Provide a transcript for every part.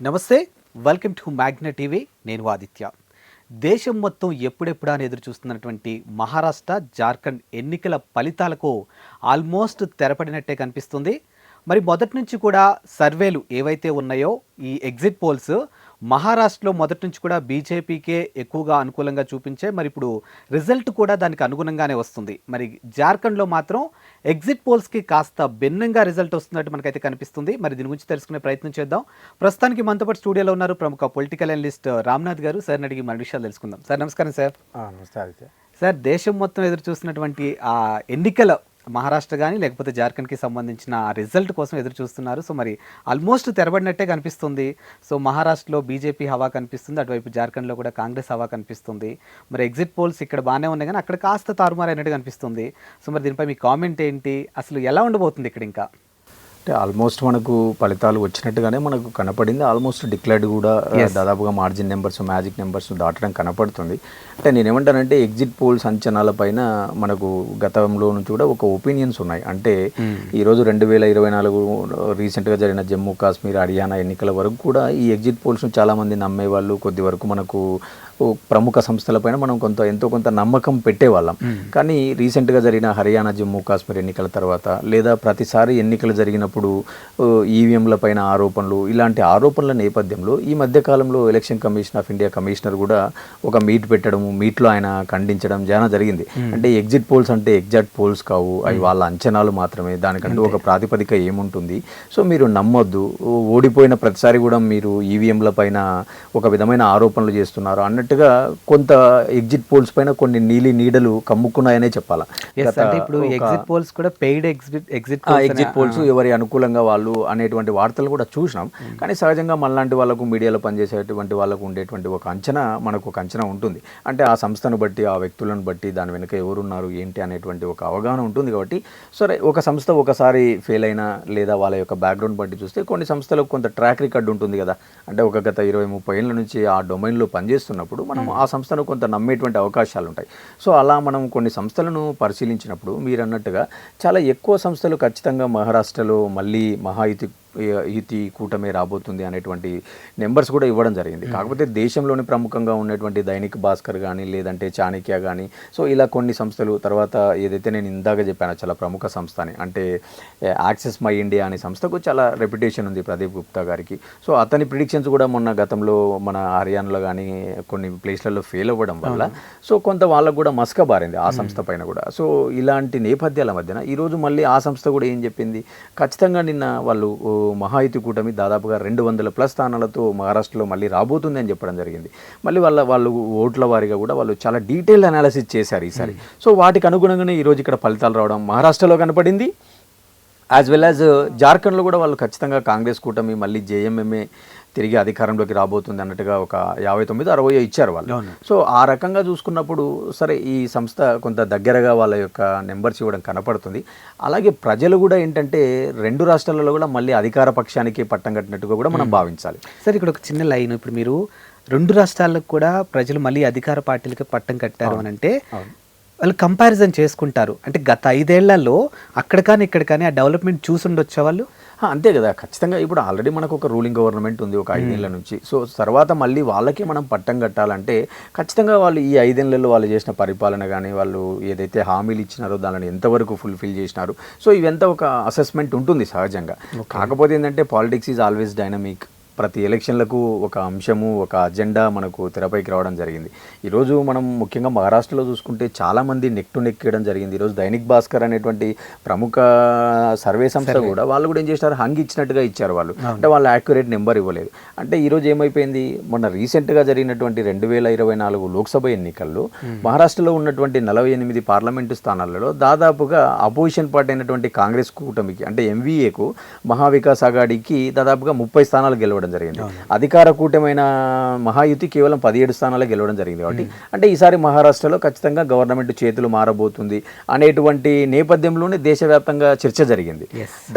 నమస్తే welcome to magnet TV నేను ఆదిత్య. దేశం మొత్తం ఎప్పుడెప్పుడా అని ఎదురు చూస్తున్నటువంటి మహారాష్ట్ర జార్ఖండ్ ఎన్నికల ఫలితాలకు ఆల్మోస్ట్ తెరపడినట్టే కనిపిస్తుంది. మరి మొదటి నుంచి కూడా సర్వేలు ఏవైతే ఉన్నాయో ఈ ఎగ్జిట్ పోల్స్ మహారాష్ట్రలో మొదటి నుంచి కూడా బీజేపీకే ఎక్కువగా అనుకూలంగా చూపించే మరి ఇప్పుడు రిజల్ట్ కూడా దానికి అనుగుణంగానే వస్తుంది. మరి జార్ఖండ్లో మాత్రం ఎగ్జిట్ పోల్స్కి కాస్త భిన్నంగా రిజల్ట్ వస్తున్నట్టు మనకైతే కనిపిస్తుంది. మరి దీని గురించి తెలుసుకునే ప్రయత్నం చేద్దాం. ప్రస్తుతానికి మనతో పాటు స్టూడియోలో ఉన్నారు ప్రముఖ పొలిటికల్ అనలిస్ట్ రామ్నాథ్ గారు. సార్ అడిగి మన విషయాలు తెలుసుకుందాం. సార్ నమస్కారం సార్. నమస్తే సార్ దేశం మొత్తం ఎదురు చూస్తున్నటువంటి ఆ ఎన్నికల మహారాష్ట్ర కానీ లేకపోతే జార్ఖండ్కి సంబంధించిన రిజల్ట్ కోసం ఎదురు చూస్తున్నారు. సో మరి ఆల్మోస్ట్ తెరబడినట్టే కనిపిస్తుంది. సో మహారాష్ట్రలో బీజేపీ హవా కనిపిస్తుంది. అటువైపు జార్ఖండ్లో కూడా కాంగ్రెస్ హవా కనిపిస్తుంది. మరి ఎగ్జిట్ పోల్స్ ఇక్కడ బాగానే ఉన్నాయి. కానీ అక్కడ కాస్త తారుమారైనట్టు కనిపిస్తుంది. సో మరి దీనిపై మీ కామెంట్ ఏంటి? అసలు ఎలా ఉండబోతుంది ఇక్కడ ఇంకా? అంటే ఆల్మోస్ట్ మనకు ఫలితాలు వచ్చినట్టుగానే మనకు కనపడింది. ఆల్మోస్ట్ డిక్లేర్డ్ కూడా దాదాపుగా మార్జిన్ నెంబర్స్ మ్యాజిక్ నెంబర్స్ దాటడం కనపడుతుంది. అంటే నేను ఏమంటానంటే ఎగ్జిట్ పోల్స్ అంచనాల పైన మనకు గతంలో నుంచి కూడా ఒక ఒపీనియన్స్ ఉన్నాయి. అంటే ఈరోజు రెండు వేల ఇరవై నాలుగు రీసెంట్గా జరిగిన జమ్మూ కాశ్మీర్ హర్యానా ఎన్నికల వరకు కూడా ఈ ఎగ్జిట్ పోల్స్ను చాలామంది నమ్మేవాళ్ళు. కొద్ది వరకు మనకు ప్రముఖ సంస్థలపైన మనం కొంత ఎంతో కొంత నమ్మకం పెట్టేవాళ్ళం. కానీ రీసెంట్గా జరిగిన హర్యానా జమ్మూ కాశ్మీర్ ఎన్నికల తర్వాత లేదా ప్రతిసారి ఎన్నికలు జరిగినప్పుడు ఈవీఎంల పైన ఆరోపణలు ఇలాంటి ఆరోపణల నేపథ్యంలో ఈ మధ్య కాలంలో election commission of India commissioner కూడా ఒక మీట్ పెట్టడం మీట్లో ఆయన ఖండించడం చాలా జరిగింది. అంటే ఎగ్జిట్ పోల్స్ అంటే ఎగ్జాక్ట్ పోల్స్ కావు అవి వాళ్ళ అంచనాలు మాత్రమే. దానికంటూ ఒక ప్రాతిపదిక ఏముంటుంది? సో మీరు నమ్మొద్దు. ఓడిపోయిన ప్రతిసారి కూడా మీరు ఈవీఎంల పైన ఒక విధమైన ఆరోపణలు చేస్తున్నారు. అన్నట్టుగా కొంత ఎగ్జిట్ పోల్స్ పైన కొన్ని నీలి నీడలు కమ్ముకున్నాయనే చెప్పాలా. ఇప్పుడు ఎగ్జిట్ పోల్స్ కూడా paid exit exit exit polls ఎవరి అనుకూలంగా వాళ్ళు అనేటువంటి వార్తలు కూడా చూసినాం. కానీ సహజంగా మనలాంటి వాళ్ళకు మీడియాలో పనిచేసేటువంటి వాళ్ళకు ఉండేటువంటి ఒక అంచనా మనకు ఒక అంచనా ఉంటుంది. అంటే ఆ సంస్థను బట్టి ఆ వ్యక్తులను బట్టి దాని వెనుక ఎవరున్నారు ఏంటి అనేటువంటి ఒక అవగాహన ఉంటుంది కాబట్టి సరే ఒక సంస్థ ఒకసారి ఫెయిల్ అయినా లేదా వాళ్ళ యొక్క బ్యాక్గ్రౌండ్ బట్టి చూస్తే కొన్ని సంస్థలకు కొంత ట్రాక్ రికార్డ్ ఉంటుంది కదా. అంటే ఒక గత ఇరవై ముప్పై ఏళ్ళ నుంచి ఆ డొమైన్లో పనిచేస్తున్నప్పుడు మనం ఆ సంస్థను కొంత నమ్మేటువంటి అవకాశాలు ఉంటాయి సో అలా మనం కొన్ని సంస్థలను పరిశీలించినప్పుడు మీరు అన్నట్టుగా చాలా ఎక్కువ సంస్థలు ఖచ్చితంగా మహారాష్ట్రలో మళ్ళీ మహాయుతి యుతి కూటమే రాబోతుంది అనేటువంటి నెంబర్స్ కూడా ఇవ్వడం జరిగింది. కాకపోతే దేశంలోని ప్రముఖంగా ఉన్నటువంటి దైనిక్ భాస్కర్ కానీ లేదంటే చాణక్య కానీ సో ఇలా కొన్ని సంస్థలు తర్వాత ఏదైతే నేను ఇందాక చెప్పానో చాలా ప్రముఖ సంస్థ అని అంటే యాక్సెస్ మై ఇండియా అనే సంస్థకు చాలా రెప్యుటేషన్ ఉంది ప్రదీప్ గుప్తా గారికి. సో అతని ప్రిడిక్షన్స్ కూడా మొన్న గతంలో మన హర్యానాలో కానీ కొన్ని ప్లేస్లలో ఫెయిల్ అవ్వడం వల్ల సో కొంత వాళ్ళకు కూడా మస్క బారింది ఆ సంస్థ పైన కూడా. సో ఇలాంటి నేపథ్యాల మధ్యన ఈరోజు మళ్ళీ ఆ సంస్థ కూడా ఏం చెప్పింది? ఖచ్చితంగా నిన్న వాళ్ళు మహాయుతి కూటమి దాదాపుగా రెండు వందల ప్లస్ స్థానాలతో మహారాష్ట్రలో మళ్ళీ రాబోతుంది అని చెప్పడం జరిగింది. మళ్ళీ వాళ్ళ వాళ్ళు ఓట్ల వారిగా కూడా వాళ్ళు చాలా డీటెయిల్ అనాలిసిస్ చేశారు ఈసారి. సో వాటికి అనుగుణంగానే ఈరోజు ఇక్కడ ఫలితాలు రావడం మహారాష్ట్రలో కనపడింది. యాజ్ వెల్ యాజ్ జార్ఖండ్లో కూడా వాళ్ళు ఖచ్చితంగా కాంగ్రెస్ కూటమి మళ్ళీ జేఎంఎంఏ తిరిగి అధికారంలోకి రాబోతుంది అన్నట్టుగా ఒక యాభై తొమ్మిది అరవై ఇచ్చారు వాళ్ళు. సో ఆ రకంగా చూసుకున్నప్పుడు సరే ఈ సంస్థ కొంత దగ్గరగా వాళ్ళ యొక్క నెంబర్స్ ఇవ్వడం కనపడుతుంది. అలాగే ప్రజలు కూడా ఏంటంటే రెండు రాష్ట్రాలలో కూడా మళ్ళీ అధికార పక్షానికి పట్టం కట్టినట్టుగా కూడా మనం భావించాలి. సార్ ఇక్కడ ఒక చిన్న లైన్. ఇప్పుడు మీరు రెండు రాష్ట్రాలకు కూడా ప్రజలు మళ్ళీ అధికార పార్టీలకి పట్టం కట్టారు అని అంటే వాళ్ళు కంపారిజన్ చేసుకుంటారు. అంటే గత ఐదేళ్ళలో అక్కడ కానీ ఇక్కడ కానీ ఆ డెవలప్మెంట్ చూసి ఉండొచ్చా వాళ్ళు? అంతే కదా. ఖచ్చితంగా ఇప్పుడు ఆల్రెడీ మనకు ఒక రూలింగ్ గవర్నమెంట్ ఉంది ఒక ఐదేళ్ళ నుంచి. సో తర్వాత మళ్ళీ వాళ్ళకి మనం పట్టం కట్టాలంటే ఖచ్చితంగా వాళ్ళు ఈ ఐదేళ్ళలో వాళ్ళు చేసిన పరిపాలన కానీ వాళ్ళు ఏదైతే హామీలు ఇచ్చినారో దానిని ఎంతవరకు ఫుల్ఫిల్ చేసినారు. సో ఇవంతా ఒక అసెస్మెంట్ ఉంటుంది సహజంగా. కాకపోతే ఏంటంటే పాలిటిక్స్ ఈజ్ ఆల్వేస్ డైనమిక్ ప్రతి ఎలక్షన్లకు ఒక అంశము ఒక అజెండా మనకు తెరపైకి రావడం జరిగింది. ఈరోజు మనం ముఖ్యంగా మహారాష్ట్రలో చూసుకుంటే చాలామంది నెక్ టు నెక్ చేయడం జరిగింది. ఈరోజు దైనిక్ భాస్కర్ అనేటువంటి ప్రముఖ సర్వే సంస్థ కూడా వాళ్ళు కూడా ఏం చేసినారు? హంగ్ ఇచ్చినట్టుగా ఇచ్చారు వాళ్ళు. అంటే వాళ్ళు యాక్యురేట్ నెంబర్ ఇవ్వలేదు. అంటే ఈరోజు ఏమైపోయింది? మొన్న రీసెంట్గా జరిగినటువంటి రెండు వేల ఇరవై నాలుగు లోక్సభ ఎన్నికల్లో మహారాష్ట్రలో ఉన్నటువంటి నలభై ఎనిమిది పార్లమెంటు స్థానాలలో దాదాపుగా అపోజిషన్ పార్టీ అయినటువంటి కాంగ్రెస్ కూటమికి అంటే ఎంవీఏకు మహావికాస్ అఘాడీకి దాదాపుగా ముప్పై స్థానాలు గెలవడం జరిగింది. అధికార కూటమైన మహాయుతి కేవలం పదిహేడు స్థానాలు గెలవడం జరిగింది కాబట్టి అంటే ఈసారి మహారాష్ట్రలో ఖచ్చితంగా గవర్నమెంట్ చేతులు మారబోతుంది అనేటువంటి నేపథ్యంలోనే దేశవ్యాప్తంగా చర్చ జరిగింది.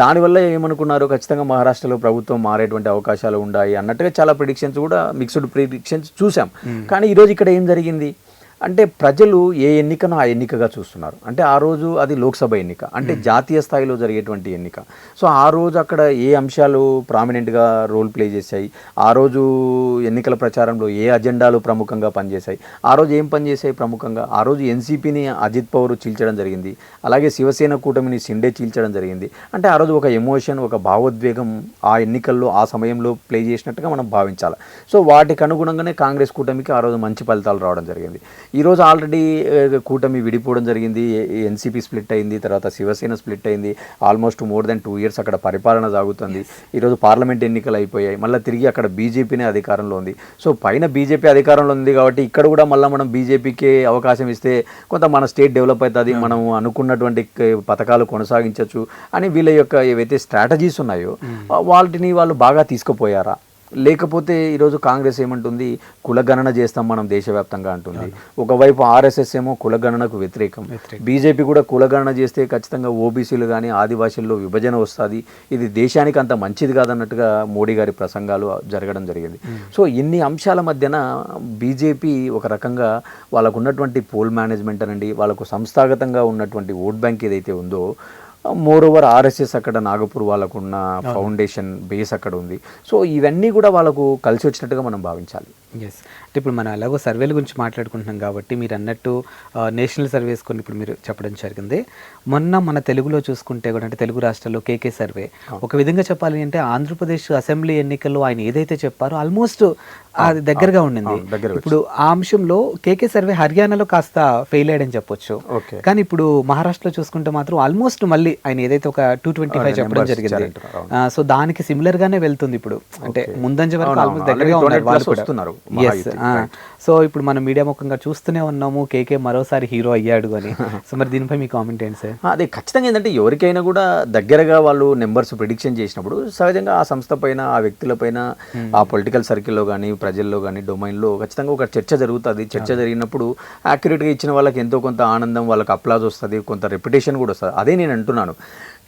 దానివల్ల ఏమనుకున్నారు? ఖచ్చితంగా మహారాష్ట్రలో ప్రభుత్వం మారేటువంటి అవకాశాలు ఉన్నాయి అన్నట్టుగా చాలా ప్రిడిక్షన్స్ కూడా మిక్స్డ్ ప్రిడిక్షన్స్ చూసాం కానీ ఈరోజు ఇక్కడ ఏం జరిగింది? అంటే ప్రజలు ఏ ఎన్నికను ఆ ఎన్నికగా చూస్తున్నారు. అంటే ఆ రోజు అది లోక్సభ ఎన్నిక. అంటే జాతీయ స్థాయిలో జరిగేటువంటి ఎన్నిక. సో ఆ రోజు అక్కడ ఏ అంశాలు ప్రామినెంట్గా రోల్ ప్లే చేశాయి? ఆ రోజు ఎన్నికల ప్రచారంలో ఏ అజెండాలు ప్రముఖంగా పనిచేశాయి? ఆ రోజు ఏం పనిచేశాయి ప్రముఖంగా? ఆ రోజు ఎన్సీపీని అజిత్ పవార్ చీల్చడం జరిగింది. అలాగే శివసేన కూటమిని సిండే చీల్చడం జరిగింది. అంటే ఆ రోజు ఒక ఎమోషన్ ఒక భావోద్వేగం ఆ ఎన్నికల్లో ఆ సమయంలో ప్లే చేసినట్టుగా మనం భావించాలి. సో వాటికి అనుగుణంగానే కాంగ్రెస్ కూటమికి ఆ రోజు మంచి ఫలితాలు రావడం జరిగింది. ఈరోజు ఆల్రెడీ కూటమి విడిపోవడం జరిగింది. ఎన్సీపీ స్ప్లిట్ అయింది తర్వాత శివసేన స్ప్లిట్ అయింది. Almost more than two years అక్కడ పరిపాలన సాగుతుంది. ఈరోజు పార్లమెంట్ ఎన్నికలు అయిపోయాయి మళ్ళీ తిరిగి అక్కడ బీజేపీనే అధికారంలో ఉంది. సో పైన బీజేపీ అధికారంలో ఉంది కాబట్టి ఇక్కడ కూడా మళ్ళీ మనం బీజేపీకి అవకాశం ఇస్తే కొంత మన స్టేట్ డెవలప్ అవుతుంది. మనం అనుకున్నటువంటి పథకాలు కొనసాగించవచ్చు అని వీళ్ళ యొక్క ఏవైతే స్ట్రాటజీస్ ఉన్నాయో వాటిని వాళ్ళు బాగా తీసుకుపోయారా? లేకపోతే ఈరోజు కాంగ్రెస్ ఏమంటుంది? కులగణన చేస్తాం మనం దేశవ్యాప్తంగా అంటుంది. ఒకవైపు ఆర్ఎస్ఎస్ ఏమో కులగణనకు వ్యతిరేకం. బీజేపీ కూడా కులగణన చేస్తే ఖచ్చితంగా ఓబీసీలు కానీ ఆదివాసీల్లో విభజన వస్తుంది. ఇది దేశానికి అంత మంచిది కాదన్నట్టుగా మోడీ గారి ప్రసంగాలు జరగడం జరిగింది. సో ఇన్ని అంశాల మధ్యన బీజేపీ ఒక రకంగా వాళ్ళకు ఉన్నటువంటి పోల్ మేనేజ్మెంట్ అనండి వాళ్ళకు సంస్థాగతంగా ఉన్నటువంటి ఓట్ బ్యాంక్ ఏదైతే ఉందో మోర్ ఓవర్ ఆర్ఎస్ఎస్ అక్కడ నాగపూర్ వాళ్ళకున్న ఫౌండేషన్ బేస్ అక్కడ ఉంది. సో ఇవన్నీ కూడా వాళ్ళకు కలిసి వచ్చినట్టుగా మనం భావించాలి. ఎస్ అంటే ఇప్పుడు మనం ఎలాగో సర్వేల గురించి మాట్లాడుకుంటున్నాం కాబట్టి మీరు అన్నట్టు నేషనల్ సర్వేస్ కొన్ని ఇప్పుడు మీరు చెప్పడం జరిగింది. మొన్న మన తెలుగులో చూసుకుంటే కూడా అంటే తెలుగు రాష్ట్రాల్లో కేకే సర్వే ఒక విధంగా చెప్పాలి అంటే ఆంధ్రప్రదేశ్ అసెంబ్లీ ఎన్నికల్లో ఆయన ఏదైతే చెప్పారో ఆల్మోస్ట్ అది దగ్గరగా ఉండింది. ఇప్పుడు ఆ అంశంలో కేకే సర్వే హర్యానాలో కాస్త ఫెయిల్ అయ్యని చెప్పొచ్చు. కానీ ఇప్పుడు మహారాష్ట్రలో చూసుకుంటే మాత్రం ఆల్మోస్ట్ మళ్ళీ ఆయన ఏదైతే ఒక టూ ట్వంటీ ఫైవ్ చెప్పడం జరిగింది. సో దానికి సిమిలర్ గానే వెళ్తుంది ఇప్పుడు. అంటే ముందంజ వరకు ఆల్మోస్ట్. దగ్గరగా ఉన్నారు 200 వాళ్ళు plus కూడా. సో ఇప్పుడు మనం మీడియా ముఖంగా చూస్తూనే ఉన్నాము. కేకే మరోసారి హీరో అయ్యాడు అని. సో మరి దీనిపై మీ కామెంట్ ఏంటి సార్? అదే ఖచ్చితంగా ఏంటంటే ఎవరికైనా కూడా దగ్గరగా వాళ్ళు నెంబర్స్ ప్రిడిక్షన్ చేసినప్పుడు సహజంగా ఆ సంస్థ పైన ఆ వ్యక్తుల పైన ఆ పొలిటికల్ సర్కిల్లో కానీ ప్రజల్లో కానీ డొమైన్లో ఖచ్చితంగా ఒక చర్చ జరుగుతుంది. చర్చ జరిగినప్పుడు యాక్యురేట్గా ఇచ్చిన వాళ్ళకి ఎంతో కొంత ఆనందం వాళ్ళకి అప్లాజ్ వస్తుంది కొంత రెప్యుటేషన్ కూడా వస్తుంది. అదే నేను అంటున్నాను.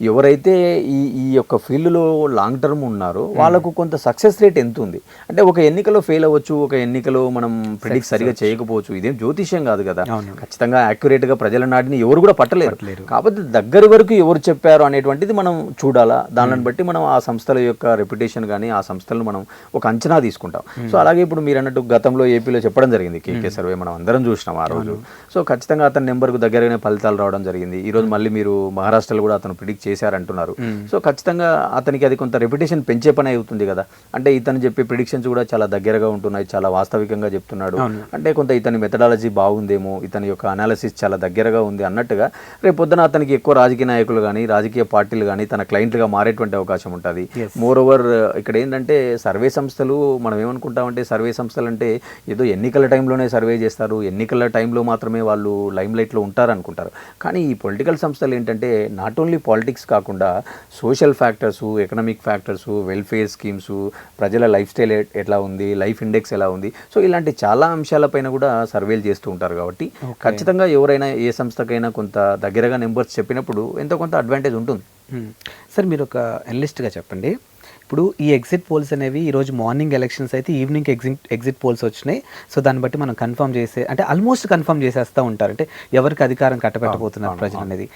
ఎవరైతే ఈ ఈ యొక్క ఫీల్డ్లో లాంగ్ టర్మ్ ఉన్నారో వాళ్ళకు కొంత సక్సెస్ రేట్ ఎంత ఉంది? అంటే ఒక ఎన్నికలో ఫెయిల్ అవ్వచ్చు ఒక ఎన్నికలో మనం ప్రిడిక్ట్ సరిగా చేయకపోవచ్చు. ఇదేం జ్యోతిష్యం కాదు కదా. ఖచ్చితంగా accurate గా ప్రజల నాటిని ఎవరు కూడా పట్టలేరు. కాబట్టి దగ్గర వరకు ఎవరు చెప్పారు అనేటువంటిది మనం చూడాలా? దానిని బట్టి మనం ఆ సంస్థల యొక్క రెప్యుటేషన్ కానీ ఆ సంస్థలను మనం ఒక అంచనా తీసుకుంటాం. సో అలాగే ఇప్పుడు మీరు అన్నట్టు గతంలో ఏపీలో చెప్పడం జరిగింది కేకే సర్వే మనం అందరం చూసినాం ఆ రోజు. సో ఖచ్చితంగా అతని నెంబర్కు దగ్గరగానే ఫలితాలు రావడం జరిగింది. ఈ రోజు మళ్ళీ మీరు మహారాష్ట్రలో కూడా అతను ప్రిడిక్ట్ చేశారంటున్నారు. సో ఖచ్చితంగా అతనికి అది కొంత రెప్యుటేషన్ పెంచే పని అవుతుంది కదా. అంటే ఇతను చెప్పే ప్రిడిక్షన్స్ కూడా చాలా దగ్గరగా ఉంటున్నాయి చాలా వాస్తవికంగా చెప్తున్నాడు. అంటే కొంత ఇతని మెథడాలజీ బాగుందేమో ఇతని యొక్క అనాలిసిస్ చాలా దగ్గరగా ఉంది అన్నట్టుగా రేపు పొద్దున అతనికి ఎక్కువ రాజకీయ నాయకులు కానీ రాజకీయ పార్టీలు కానీ తన క్లయింట్లుగా మారేటువంటి అవకాశం ఉంటుంది. మోర్ ఓవర్ ఇక్కడ ఏంటంటే సర్వే సంస్థలు మనం ఏమనుకుంటామంటే సర్వే సంస్థలు అంటే ఏదో ఎన్నికల టైంలోనే సర్వే చేస్తారు. ఎన్నికల టైంలో మాత్రమే వాళ్ళు లైమ్ లైట్లో ఉంటారు అనుకుంటారు కానీ ఈ పొలిటికల్ సంస్థలు ఏంటంటే నాట్ ఓన్లీ పాలిటిక్స్ కాకుండా social factors economic factors welfare schemes ప్రజల లైఫ్ స్టైల్ ఎట్లా ఉంది లైఫ్ ఇండెక్స్ ఎలా ఉంది. సో ఇలాంటి చాలా అంశాలపైన కూడా సర్వేలు చేస్తూ ఉంటారు కాబట్టి ఖచ్చితంగా ఎవరైనా ఏ సంస్థకైనా కొంత దగ్గరగా నెంబర్స్ చెప్పినప్పుడు ఎంతో కొంత అడ్వాంటేజ్ ఉంటుంది. Hmm. సార్ మీరు ఒక అనలిస్ట్గా చెప్పండి. ఇప్పుడు ఈ ఎగ్జిట్ పోల్స్ అనేవి ఈరోజు మార్నింగ్ ఎలక్షన్స్ అయితే ఈవినింగ్ ఎగ్జిట్ ఎగ్జిట్ పోల్స్ వచ్చినాయి. సో దాన్ని బట్టి మనం కన్ఫర్మ్ చేసే అంటే ఆల్మోస్ట్ కన్ఫర్మ్ చేసేస్తూ ఉంటారు. అంటే ఎవరికి అధికారం కట్టబెట్టబోతున్నారు ప్రజలు అనేది.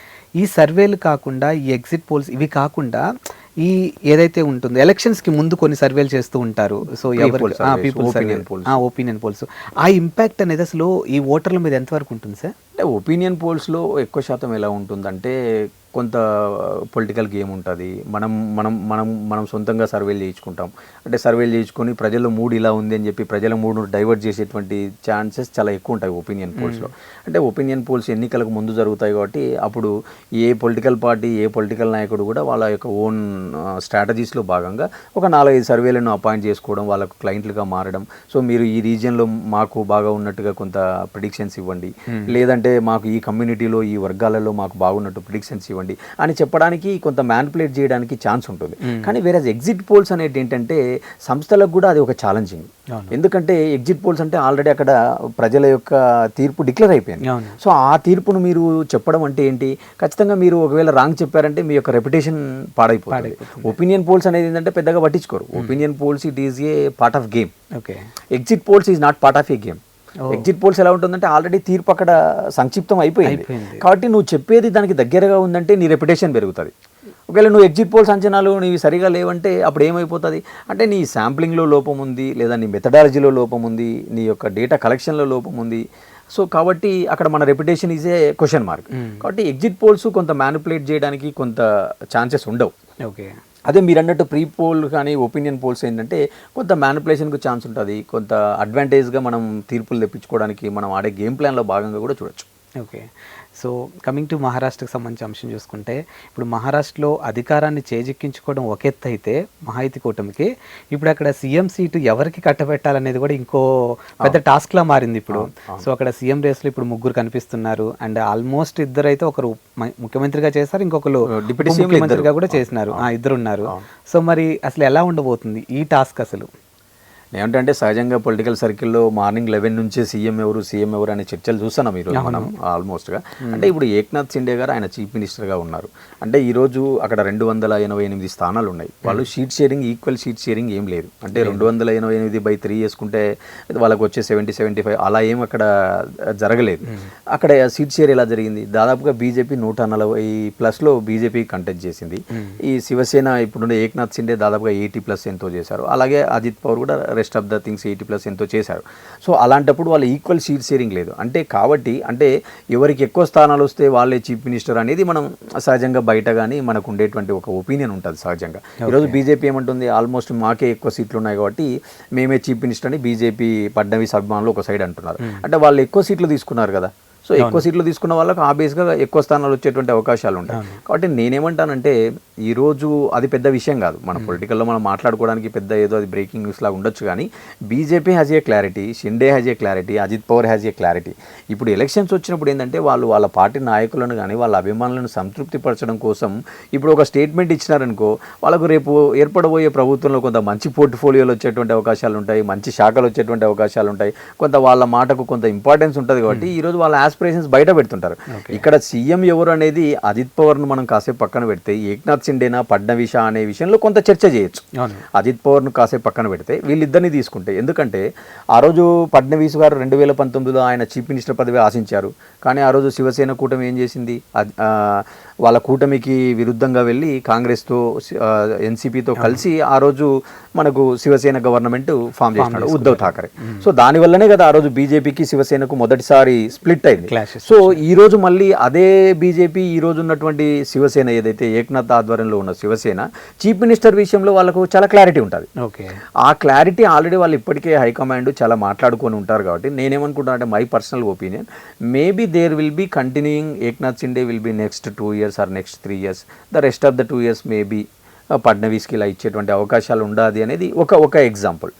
ఈ సర్వేలు కాకుండా ఈ ఎగ్జిట్ పోల్స్ ఇవి కాకుండా ఈ ఏదైతే ఉంటుందో ఎలక్షన్స్కి ముందు కొన్ని సర్వేలు చేస్తూ ఉంటారు. సో ఎవరు పీపుల్ polls. ఒపీనియన్ పోల్స్ ఆ ఇంపాక్ట్ అనేది అసలు ఈ ఓటర్ల మీద ఎంతవరకు ఉంటుంది సార్ అంటే ఒపీనియన్ పోల్స్లో ఎక్కువ శాతం ఎలా ఉంటుందంటే కొంత పొలిటికల్ గేమ్ ఉంటుంది. మనం మనం మనం మనం సొంతంగా సర్వేలు చేయించుకుంటాం. అంటే సర్వేలు చేయించుకొని ప్రజల మూడ్ ఇలా ఉంది అని చెప్పి ప్రజల మూడ్ను డైవర్ట్ చేసేటువంటి ఛాన్సెస్ చాలా ఎక్కువ ఉంటాయి ఒపీనియన్ పోల్స్లో. అంటే ఒపీనియన్ పోల్స్ ఎన్నికలకు ముందు జరుగుతాయి కాబట్టి అప్పుడు ఏ పొలిటికల్ పార్టీ ఏ పొలిటికల్ నాయకుడు కూడా వాళ్ళ యొక్క ఓన్ స్ట్రాటజీస్లో భాగంగా ఒక నాలుగైదు సర్వేలను అపాయింట్ చేసుకోవడం వాళ్ళకు క్లయింట్లుగా మారడం. సో మీరు ఈ రీజియన్లో మాకు బాగా ఉన్నట్టుగా కొంత ప్రిడిక్షన్స్ ఇవ్వండి. లేదంటే మాకు ఈ కమ్యూనిటీలో ఈ వర్గాలలో మాకు బాగున్నట్టు ప్రిడిక్షన్స్ ఇవ్వండి అని చెప్పడానికి కొంత మ్యాన్పులేట్ చేయడానికి ఛాన్స్ ఉంటుంది. కానీ వేరే ఎగ్జిట్ పోల్స్ అనేది ఏంటంటే సంస్థలకు కూడా అది ఒక ఛాలెంజింగ్ ఎందుకంటే ఎగ్జిట్ పోల్స్ అంటే ఆల్రెడీ అక్కడ ప్రజల యొక్క తీర్పు డిక్లేర్ అయిపోయింది. సో ఆ తీర్పును మీరు చెప్పడం అంటే ఏంటి? ఖచ్చితంగా మీరు ఒకవేళ రాంగ్ చెప్పారంటే మీ యొక్క రెప్యుటేషన్ పాడైపోతుంది. ఒపీనియన్ పోల్స్ అనేది ఏంటంటే పెద్దగా పట్టించుకోరు. Opinion polls it is a part of game okay exit polls is not part of a game exit polls ఎలా ఉంటుందంటే ఆల్రెడీ తీర్పు అక్కడ సంక్షిప్తం అయిపోయింది. కాబట్టి నువ్వు చెప్పేది దానికి దగ్గరగా ఉందంటే నీ రెప్యుటేషన్ పెరుగుతుంది. ఒకవేళ నువ్వు ఎగ్జిట్ పోల్స్ అంచనాలు నీవి సరిగా లేవంటే అప్పుడు ఏమైపోతుంది? అంటే నీ శాంప్లింగ్లో లోపం ఉంది లేదా నీ మెథడాలజీలో లోపం ఉంది నీ యొక్క డేటా కలెక్షన్లో లోపం ఉంది. సో కాబట్టి అక్కడ మన reputation is a question mark కాబట్టి ఎగ్జిట్ పోల్స్ కొంత మ్యానిపులేట్ చేయడానికి కొంత ఛాన్సెస్ ఉండవు. ఓకే అదే మీరు అన్నట్టు ప్రీ పోల్ కానీ ఒపీనియన్ పోల్స్ ఏంటంటే కొంత మ్యానిపులేషన్కి ఛాన్స్ ఉంటుంది. కొంత అడ్వాంటేజ్గా మనం తీర్పులు తెప్పించుకోవడానికి మనం ఆడే గేమ్ ప్లాన్లో భాగంగా కూడా చూడొచ్చు. ఓకే. సో కమింగ్ టు మహారాష్ట్రకు సంబంధించి అంశం చూసుకుంటే ఇప్పుడు మహారాష్ట్రలో అధికారాన్ని చేజిక్కించుకోవడం ఒక ఎత్తు అయితే మహాయితి కూటమికి ఇప్పుడు అక్కడ సీఎం సీటు ఎవరికి కట్టబెట్టాలనేది కూడా ఇంకో పెద్ద టాస్క్ లా మారింది ఇప్పుడు. సో అక్కడ సీఎం రేస్లో ఇప్పుడు ముగ్గురు కనిపిస్తున్నారు. అండ్ ఆల్మోస్ట్ ఇద్దరు అయితే ఒకరు ముఖ్యమంత్రిగా చేశారు ఇంకొకరు డిప్యూటీ ఉప సీఎంలు ముఖ్యమంత్రిగా. కూడా చేసినారు. ఆ, ఇద్దరు ఉన్నారు. సో మరి అసలు ఎలా ఉండబోతుంది ఈ టాస్క్ అసలు? ఏమంటే సహజంగా పొలిటికల్ సర్కిల్లో మార్నింగ్ లెవెన్ నుంచే సీఎం ఎవరు సీఎం ఎవరు అనే చర్చలు చూస్తున్నాం ఈరోజు మనం ఆల్మోస్ట్గా అంటే ఇప్పుడు ఏక్నాథ్ సిండే గారు ఆయన చీఫ్ మినిస్టర్గా ఉన్నారు. అంటే ఈరోజు అక్కడ రెండు వందల ఎనభై ఎనిమిది స్థానాలు ఉన్నాయి. వాళ్ళు seat sharing equal seat sharing ఏం లేదు. అంటే రెండు వందల ఎనభై ఎనిమిది బై త్రీ వేసుకుంటే వాళ్ళకి వచ్చే సెవెంటీ సెవెంటీ ఫైవ్ అలా ఏం అక్కడ జరగలేదు. అక్కడ సీట్ షేర్ ఎలా జరిగింది? దాదాపుగా బీజేపీ నూట నలభై ప్లస్లో బీజేపీ కంటెస్ట్ చేసింది. ఈ శివసేన ఇప్పుడున్న ఏక్నాథ్ సిండే దాదాపుగా ఎయిటీ ప్లస్ ఎంతో చేశారు. అలాగే అజిత్ పవర్ కూడా rest of the things eighty plus ఎంతో చేశారు. సో అలాంటప్పుడు వాళ్ళు ఈక్వల్ సీట్ షేరింగ్ లేదు. అంటే కాబట్టి అంటే ఎవరికి ఎక్కువ స్థానాలు వస్తే వాళ్ళే చీఫ్ మినిస్టర్ అనేది మనం సహజంగా బయట కానీ మనకు ఉండేటువంటి ఒక ఒపీనియన్ ఉంటుంది సహజంగా. ఈరోజు బీజేపీ ఏమంటుంది ఆల్మోస్ట్ మాకే ఎక్కువ సీట్లు ఉన్నాయి కాబట్టి మేమే చీఫ్ మినిస్టర్ అని బీజేపీ ఫడ్నవీస్ అభిమానులు ఒక సైడ్ అంటున్నారు. అంటే వాళ్ళు ఎక్కువ సీట్లు తీసుకున్నారు కదా. సో ఎక్కువ సీట్లు తీసుకున్న వాళ్ళకి ఆబ్వియస్గా ఎక్కువ స్థానాలు వచ్చేటువంటి అవకాశాలు ఉంటాయి. కాబట్టి నేనేమంటానంటే ఈరోజు అది పెద్ద విషయం కాదు. మన పొలిటికల్లో మనం మాట్లాడుకోవడానికి పెద్ద ఏదో అది బ్రేకింగ్ న్యూస్ లాగా ఉండొచ్చు కానీ BJP has a clarity Shinde has a clarity Ajit Pawar has a clarity ఇప్పుడు ఎలక్షన్స్ వచ్చినప్పుడు ఏంటంటే వాళ్ళు వాళ్ళ పార్టీ నాయకులను కానీ వాళ్ళ అభిమానులను సంతృప్తిపరచడం కోసం ఇప్పుడు ఒక స్టేట్మెంట్ ఇచ్చినారనుకో వాళ్ళకు రేపు ఏర్పడబోయే ప్రభుత్వంలో కొంత మంచి పోర్ట్ఫోలియోలు వచ్చేటువంటి అవకాశాలు ఉంటాయి మంచి శాఖలు వచ్చేటువంటి అవకాశాలు ఉంటాయి కొంత వాళ్ళ మాటకు కొంత ఇంపార్టెన్స్ ఉంటుంది కాబట్టి ఈ రోజు వాళ్ళ ఆస్పిరేషన్స్ బయట పెడుతుంటారు. ఇక్కడ సీఎం ఎవరు అనేది అజిత్ పవర్ను మనం కాసేపు పక్కన పెడితే ఏక్నాథ్ సిండేనా ఫడ్నవీసా అనే విషయంలో కొంత చర్చ చేయొచ్చు. అజిత్ పవర్ను కాసేపు పక్కన పెడితే వీళ్ళిద్దరిని తీసుకుంటే ఎందుకంటే ఆ రోజు ఫడ్నవీస్ గారు రెండు వేల పంతొమ్మిదిలో ఆయన చీఫ్ మినిస్టర్ పదవి ఆశించారు. కానీ ఆ రోజు శివసేన కూటమి ఏం చేసింది? వాళ్ళ కూటమికి విరుద్ధంగా వెళ్ళి కాంగ్రెస్తో ఎన్సీపీతో కలిసి ఆ రోజు మనకు శివసేన గవర్నమెంట్ ఫామ్ చేసినాడు ఉద్ధవ్ ఠాకరే సో దానివల్లనే కదా ఆ రోజు బీజేపీకి శివసేనకు మొదటిసారి స్ప్లిట్ అయింది. సో ఈ రోజు మళ్ళీ అదే బీజేపీ ఈ రోజు ఉన్నటువంటి శివసేన ఏదైతే ఏక్నాథ్ ఆధ్వర్యంలో ఉన్న శివసేన చీఫ్ మినిస్టర్ విషయంలో వాళ్ళకు చాలా క్లారిటీ ఉంటుంది. ఓకే. ఆ క్లారిటీ ఆల్రెడీ వాళ్ళు ఇప్పటికే హైకమాండ్ చాలా మాట్లాడుకొని ఉంటారు కాబట్టి నేనేమనుకుంటున్నా అంటే my personal opinion maybe there will be continuing Eknath Shinde will be next two years years or next 3 years. The rest of the 2 years may be ఫడ్నవీస్కి ఇలా ఇచ్చేటువంటి అవకాశాలు ఉండాది అనేది ఒక ఒక ఎగ్జాంపుల్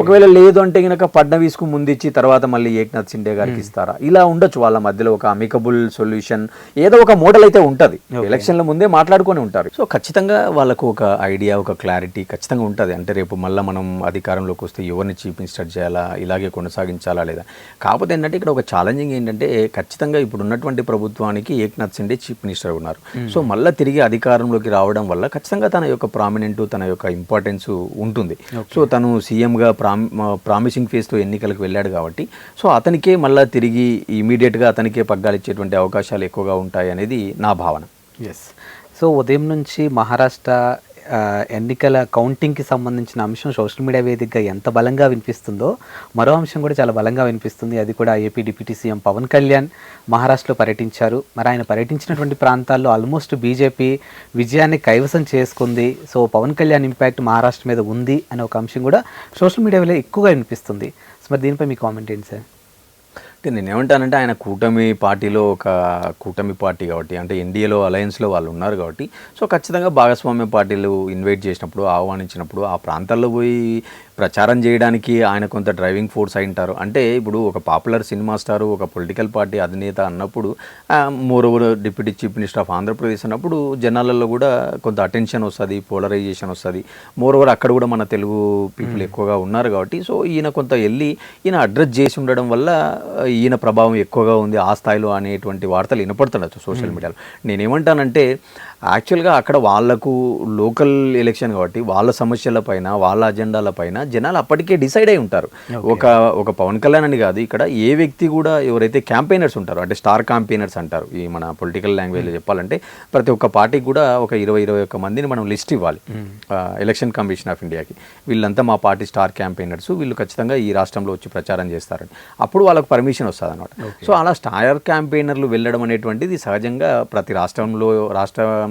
ఒకవేళ లేదు అంటే కనుక ఫడ్నవీస్కు ముందు ఇచ్చి తర్వాత మళ్ళీ ఏక్నాథ్ సిండే గారికి ఇస్తారా? ఇలా ఉండొచ్చు వాళ్ళ మధ్యలో ఒక అమికబుల్ సొల్యూషన్ ఏదో ఒక మోడల్ అయితే ఉంటుంది. ఎలక్షన్ల ముందే మాట్లాడుకొని ఉంటారు. సో ఖచ్చితంగా వాళ్ళకు ఒక ఐడియా ఒక క్లారిటీ ఖచ్చితంగా ఉంటుంది. అంటే రేపు మళ్ళీ మనం అధికారంలోకి వస్తే ఎవరిని చీఫ్ మినిస్టర్ చేయాలా ఇలాగే కొనసాగించాలా లేదా? కాకపోతే ఏంటంటే ఇక్కడ ఒక ఛాలెంజింగ్ ఏంటంటే ఖచ్చితంగా ఇప్పుడు ఉన్నటువంటి ప్రభుత్వానికి ఏక్నాథ్ సిండే చీఫ్ మినిస్టర్ ఉన్నారు. సో మళ్ళీ తిరిగి అధికారంలోకి రావడం వల్ల ఖచ్చితంగా తన యొక్క ప్రామినెంట్ తన యొక్క ఇంపార్టెన్స్ ఉంటుంది. సో తను సీఎంగా ప్రామి ప్రామిసింగ్ ఫేస్తో ఎన్నికలకు వెళ్ళాడు కాబట్టి సో అతనికే మళ్ళీ తిరిగి ఇమీడియట్గా అతనికే పగ్గాలు ఇచ్చేటువంటి అవకాశాలు ఎక్కువగా ఉంటాయి అనేది నా భావన. ఎస్ సో ఉదయం నుంచి మహారాష్ట్ర ఎన్నికల కౌంటింగ్కి సంబంధించిన అంశం సోషల్ మీడియా వేదికగా ఎంత బలంగా వినిపిస్తుందో మరో అంశం కూడా చాలా బలంగా వినిపిస్తుంది. అది కూడా AP deputy CM Pawan Kalyan మహారాష్ట్రలో పర్యటించారు. మరి ఆయన పర్యటించినటువంటి ప్రాంతాల్లో ఆల్మోస్ట్ బీజేపీ విజయాన్ని కైవసం చేసుకుంది. సో పవన్ కళ్యాణ్ ఇంపాక్ట్ మహారాష్ట్ర మీద ఉంది అనే ఒక అంశం కూడా సోషల్ మీడియాలో ఎక్కువగా వినిపిస్తుంది. సో మరి దీనిపై మీ కామెంట్ ఏంటి సార్? అంటే నేను ఏమంటానంటే ఆయన కూటమి పార్టీలో ఒక కూటమి పార్టీ కాబట్టి అంటే ఎన్డీఏలో అలయన్స్లో వాళ్ళు ఉన్నారు కాబట్టి సో ఖచ్చితంగా భాగస్వామ్య పార్టీలు ఇన్వైట్ చేసినప్పుడు ఆహ్వానించినప్పుడు ఆ ప్రాంతాల్లో పోయి ప్రచారం చేయడానికి ఆయన కొంత డ్రైవింగ్ ఫోర్స్ అయి ఉంటారు. అంటే ఇప్పుడు ఒక పాపులర్ సినిమా స్టార్ ఒక పొలిటికల్ పార్టీ అధినేత అన్నప్పుడు moreover deputy chief minister of Andhra Pradesh అన్నప్పుడు జనాలలో కూడా కొంత అటెన్షన్ వస్తుంది పోలరైజేషన్ వస్తుంది. మోర్ ఓవర్ అక్కడ కూడా మన తెలుగు పీపుల్ ఎక్కువగా ఉన్నారు కాబట్టి సో ఈయన కొంత వెళ్ళి ఈయన అడ్రస్ చేసి ఉండడం వల్ల ఈయన ప్రభావం ఎక్కువగా ఉంది ఆ స్థాయిలో అనేటువంటి వార్తలు వినపడుతుండొచ్చు సోషల్ మీడియాలో. నేనేమంటానంటే యాక్చువల్గా అక్కడ వాళ్ళకు లోకల్ ఎలక్షన్ కాబట్టి వాళ్ళ సమస్యల పైన వాళ్ళ అజెండాల పైన జనాలు అప్పటికే డిసైడ్ అయి ఉంటారు. ఒక ఒక పవన్ కళ్యాణ్ అని కాదు ఇక్కడ ఏ వ్యక్తి కూడా ఎవరైతే క్యాంపెయినర్స్ ఉంటారో అంటే స్టార్ క్యాంపెయినర్స్ అంటారు ఈ మన పొలిటికల్ లాంగ్వేజ్లో చెప్పాలంటే ప్రతి ఒక్క పార్టీకి కూడా ఒక ఇరవై ఇరవై ఒక్క మందిని మనం లిస్ట్ ఇవ్వాలి ఎలక్షన్ కమిషన్ ఆఫ్ ఇండియాకి వీళ్ళంతా మా పార్టీ స్టార్ క్యాంపెయినర్స్ వీళ్ళు ఖచ్చితంగా ఈ రాష్ట్రంలో వచ్చి ప్రచారం చేస్తారని. అప్పుడు వాళ్ళకు పర్మిషన్ వస్తుంది అనమాట సో అలా స్టార్ క్యాంపెయినర్లు వెళ్ళడం అనేటువంటిది సహజంగా ప్రతి రాష్ట్రంలో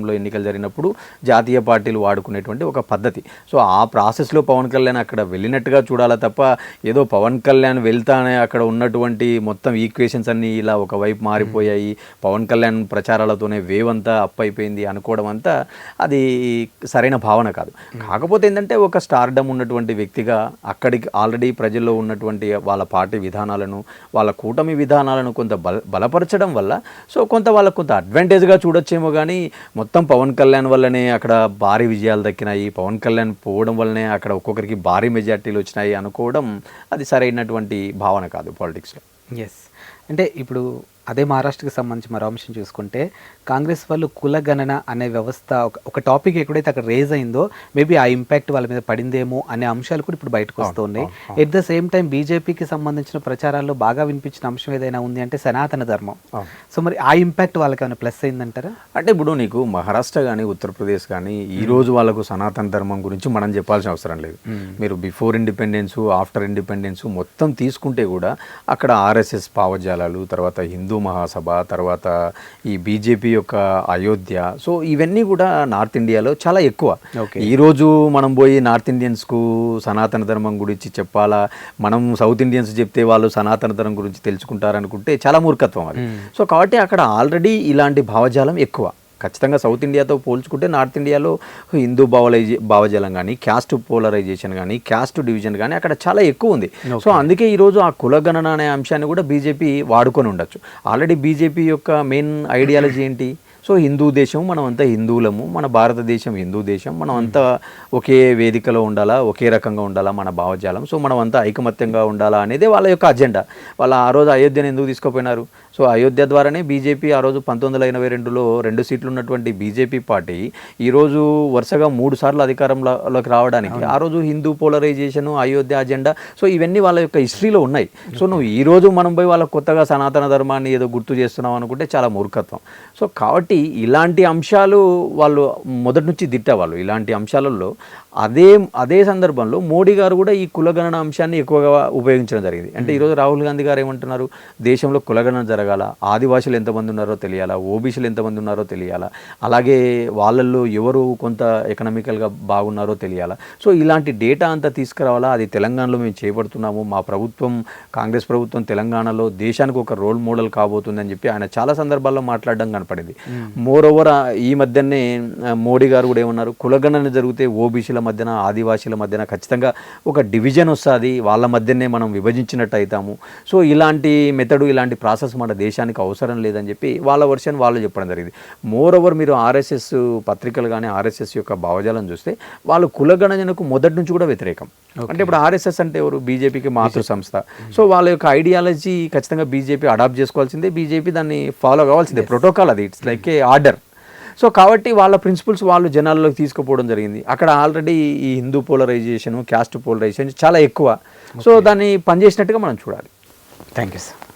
రాష్ట్రంలో ఎన్నికలు జరిగినప్పుడు జాతీయ పార్టీలు వాడుకునేటువంటి ఒక పద్ధతి. సో ఆ ప్రాసెస్లో పవన్ కళ్యాణ్ అక్కడ వెళ్ళినట్టుగా చూడాలా తప్ప ఏదో పవన్ కళ్యాణ్ వెళ్తానే అక్కడ ఉన్నటువంటి మొత్తం ఈక్వేషన్స్ అన్నీ ఇలా ఒకవైపు మారిపోయాయి. పవన్ కళ్యాణ్ ప్రచారాలతోనే వేవ్ అంతా అప్ అయిపోయింది అనుకోవడం అంతా అది సరైన భావన కాదు. కాకపోతే ఏంటంటే ఒక స్టార్డమ్ ఉన్నటువంటి వ్యక్తిగా అక్కడికి ఆల్రెడీ ప్రజల్లో ఉన్నటువంటి వాళ్ళ పార్టీ విధానాలను వాళ్ళ కూటమి విధానాలను కొంత బల బలపరచడం వల్ల సో కొంత వాళ్ళకు కొంత అడ్వాంటేజ్గా చూడొచ్చేమో కానీ మొత్తం పవన్ కళ్యాణ్ వల్లనే అక్కడ భారీ విజయాలు దక్కినాయి. పవన్ కళ్యాణ్ పోవడం వల్లనే అక్కడ ఒక్కొక్కరికి భారీ మెజార్టీలు వచ్చినాయి అనుకోవడం అది సరైనటువంటి భావన కాదు పాలిటిక్స్లో. ఎస్ అంటే ఇప్పుడు అదే మహారాష్ట్రకి సంబంధించి మరో అంశం చూసుకుంటే కాంగ్రెస్ వాళ్ళు కులగణన అనే వ్యవస్థ ఒక ఒక టాపిక్ ఎక్కడైతే అక్కడ రేజ్ అయిందో మేబీ ఆ ఇంపాక్ట్ వాళ్ళ మీద పడిందేమో అనే అంశాలు కూడా ఇప్పుడు బయటకు వస్తున్నాయి ఎట్ ద సేమ్ టైం బీజేపీకి సంబంధించిన ప్రచారాల్లో బాగా వినిపించిన అంశం ఏదైనా ఉంది అంటే సనాతన ధర్మం. సో మరి ఆ ఇంపాక్ట్ వాళ్ళకి ఏమైనా ప్లస్ అయిందంటారా? అంటే ఇప్పుడు నీకు మహారాష్ట్ర కానీ ఉత్తరప్రదేశ్ కానీ ఈ రోజు వాళ్ళకు సనాతన ధర్మం గురించి మనం చెప్పాల్సిన అవసరం లేదు. మీరు బిఫోర్ ఇండిపెండెన్స్ ఆఫ్టర్ ఇండిపెండెన్స్ మొత్తం తీసుకుంటే కూడా అక్కడ ఆర్ఎస్ఎస్ భావజాలాలు తర్వాత హిందూ మహాసభ తర్వాత ఈ బీజేపీ యొక్క అయోధ్య. సో ఇవన్నీ కూడా నార్త్ ఇండియాలో చాలా ఎక్కువ. Okay. ఈ రోజు మనం పోయి నార్త్ ఇండియన్స్కు సనాతన ధర్మం గురించి చెప్పాలా? మనం సౌత్ ఇండియన్స్ చెప్తే వాళ్ళు సనాతన ధర్మం గురించి తెలుసుకుంటారనుకుంటే చాలా మూర్ఖత్వం అది. సో కాబట్టి అక్కడ ఆల్రెడీ ఇలాంటి భావజాలం ఎక్కువ. ఖచ్చితంగా సౌత్ ఇండియాతో పోల్చుకుంటే నార్త్ ఇండియాలో హిందూ భావలైజే భావజాలం కానీ క్యాస్ట్ పోలరైజేషన్ కానీ క్యాస్ట్ డివిజన్ కానీ అక్కడ చాలా ఎక్కువ ఉంది. సో అందుకే ఈరోజు ఆ కులగణన అనే అంశాన్ని కూడా బీజేపీ వాడుకొని ఉండొచ్చు. ఆల్రెడీ బీజేపీ యొక్క మెయిన్ ఐడియాలజీ ఏంటి? సో హిందూ దేశం మనం అంతా హిందువులము మన భారతదేశం హిందూ దేశం మనం అంతా ఒకే వేదికలో ఉండాలా ఒకే రకంగా ఉండాలా మన భావజాలం. సో మనం అంతా ఐకమత్యంగా ఉండాలా అనేది వాళ్ళ యొక్క అజెండా. వాళ్ళ ఆ రోజు అయోధ్యను ఎందుకు తీసుకుపోయినారు? సో అయోధ్య ద్వారానే బీజేపీ ఆ రోజు పంతొమ్మిది వందల ఎనభై రెండులో రెండు సీట్లు ఉన్నటువంటి బీజేపీ పార్టీ ఈరోజు వరుసగా మూడు సార్లు అధికారంలోకి రావడానికి ఆ రోజు Hindu polarization Ayodhya agenda so ఇవన్నీ వాళ్ళ యొక్క హిస్టరీలో ఉన్నాయి. సో నువ్వు ఈ రోజు మనం పోయి వాళ్ళ కొత్తగా సనాతన ధర్మాన్ని ఏదో గుర్తు చేస్తున్నాం అనుకుంటే చాలా మూర్ఖత్వం. సో కాబట్టి ఇలాంటి అంశాలు వాళ్ళు మొదటి నుంచి దిట్టేవాళ్ళు. ఇలాంటి అంశాలలో అదే అదే సందర్భంలో మోడీ గారు కూడా ఈ కులగణన అంశాన్ని ఎక్కువగా ఉపయోగించడం జరిగింది. అంటే ఈరోజు రాహుల్ గాంధీ గారు ఏమంటున్నారు? దేశంలో కులగణన జరగాల ఆదివాసులు ఎంతమంది ఉన్నారో తెలియాలా ఓబీసీలు ఎంతమంది ఉన్నారో తెలియాలా అలాగే వాళ్ళల్లో ఎవరు కొంత ఎకనామికల్గా బాగున్నారో తెలియాలా. సో ఇలాంటి డేటా అంతా తీసుకురావాలా? అది తెలంగాణలో మేము చేపడుతున్నాము. మా ప్రభుత్వం కాంగ్రెస్ ప్రభుత్వం తెలంగాణలో దేశానికి ఒక రోల్ మోడల్ కాబోతుందని చెప్పి ఆయన చాలా సందర్భాల్లో మాట్లాడడం కనపడింది. మోర్ ఓవర్ ఈ మధ్యనే మోడీ గారు కూడా ఏమన్నారు? కులగణన జరిగితే ఓబీసీల మధ్యన ఆదివాసీల మధ్యన ఖచ్చితంగా ఒక డివిజన్ వస్తుంది. వాళ్ళ మధ్యనే మనం విభజించినట్టు అవుతాము సో ఇలాంటి మెథడు ఇలాంటి ప్రాసెస్ మన దేశానికి అవసరం లేదని చెప్పి వాళ్ళ వర్షన్ వాళ్ళు చెప్పడం జరిగింది. మోర్ ఓవర్ మీరు ఆర్ఎస్ఎస్ పత్రికలు కానీ ఆర్ఎస్ఎస్ యొక్క భావజాలం చూస్తే వాళ్ళు కులగణనకు మొదటి నుంచి కూడా వ్యతిరేకం. అంటే ఇప్పుడు ఆర్ఎస్ఎస్ అంటే ఎవరు? బీజేపీకి మాతృ సంస్థ. సో వాళ్ళ యొక్క ఐడియాలజీ ఖచ్చితంగా బీజేపీ అడాప్ట్ చేసుకోవాల్సిందే. బీజేపీ దాన్ని ఫాలో కావాల్సిందే ప్రోటోకాల్ అది. It's like a order so కాబట్టి వాళ్ళ ప్రిన్సిపల్స్ వాళ్ళు జనాల్లోకి తీసుకుపోవడం జరిగింది. అక్కడ ఆల్రెడీ ఈ హిందూ పోలరైజేషన్ క్యాస్ట్ పోలరైజేషన్ చాలా ఎక్కువ. సో దాన్ని పనిచేసినట్టుగా మనం చూడాలి. Thank you sir.